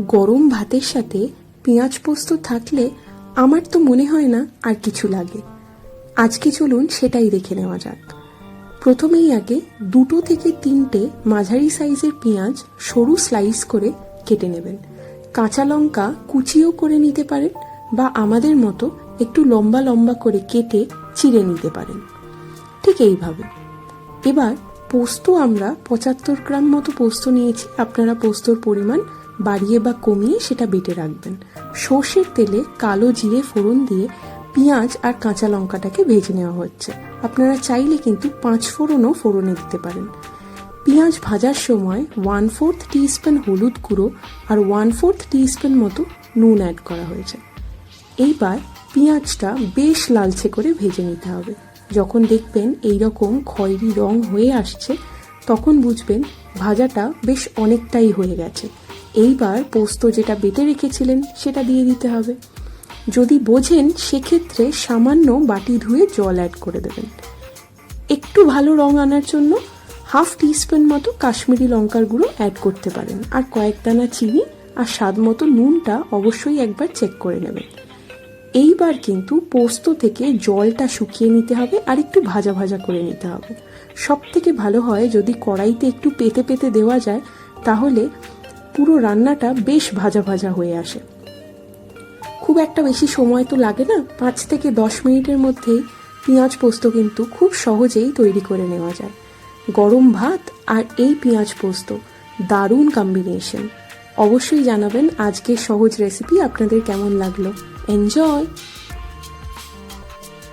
গরম ভাতের সাথে পেঁয়াজ পোস্ত থাকলে আমার তো মনে হয় না আর কিছু লাগে। আজকে চলুন সেটাই দেখে নেওয়া যাক। প্রথমেই আগে দুটো থেকে তিনটে মাঝারি সাইজের পেঁয়াজ সরু স্লাইস করে কেটে নেবেন। কাঁচা লঙ্কা কুচিও করে নিতে পারেন বা আমাদের মতো একটু লম্বা লম্বা করে কেটে চিড়ে নিতে পারেন। ঠিক এইভাবে। এবার পোস্ত আমরা পঁচাত্তর গ্রাম মতো পোস্ত নিয়েছি। আপনারা পোস্তর পরিমাণ বাড়িয়ে বা কমিয়ে সেটা বেটে রাখবেন। সর্ষের তেলে কালো জিরে ফোড়ন দিয়ে পেঁয়াজ আর কাঁচা লঙ্কাটাকে ভেজে নেওয়া হচ্ছে। আপনারা চাইলে কিন্তু পাঁচ ফোড়নও ফোড়নে দিতে পারেন। পেঁয়াজ ভাজার সময় ওয়ান ফোর্থ টিস্পুন হলুদ গুঁড়ো আর ওয়ান ফোর্থ টিস্পুন মতো নুন অ্যাড করা হয়েছে। এইবার পেঁয়াজটা বেশ লালচে করে ভেজে নিতে হবে। যখন দেখবেন এই রকম খয়েরি রং হয়ে আসছে, তখন বুঝবেন ভাজাটা বেশ অনেকটাই হয়ে গেছে। এইবার পোস্ত যেটা বেটে রেখেছিলেন, সেটা দিয়ে দিতে হবে। যদি বোঝেন, সেক্ষেত্রে সামান্য বাটি ধুয়ে জল অ্যাড করে দেবেন। একটু ভালো রং আনার জন্য হাফ টিস্পুন মতো কাশ্মীরি লঙ্কার গুঁড়ো অ্যাড করতে পারেন। আর কয়েক দানা চিনি আর স্বাদ মতো নুনটা অবশ্যই একবার চেক করে নেবেন। এইবার কিন্তু পোস্ত থেকে জলটা শুকিয়ে নিতে হবে আর একটু ভাজা ভাজা করে নিতে হবে। সব থেকে ভালো হয় যদি কড়াইতে একটু পেতে পেতে দেওয়া যায়, তাহলে পুরো রান্নাটা বেশ ভাজা ভাজা হয়ে আসে। খুব একটা বেশি সময় তো লাগে না, পাঁচ থেকে দশ মিনিটের মধ্যেই পেঁয়াজ পোস্ত কিন্তু খুব সহজেই তৈরি করে নেওয়া যায়। গরম ভাত আর এই পেঁয়াজ পোস্ত, দারুণ কম্বিনেশন অবশ্যই জানাবেন আজকের সহজ রেসিপি আপনাদের কেমন লাগল। এনজয়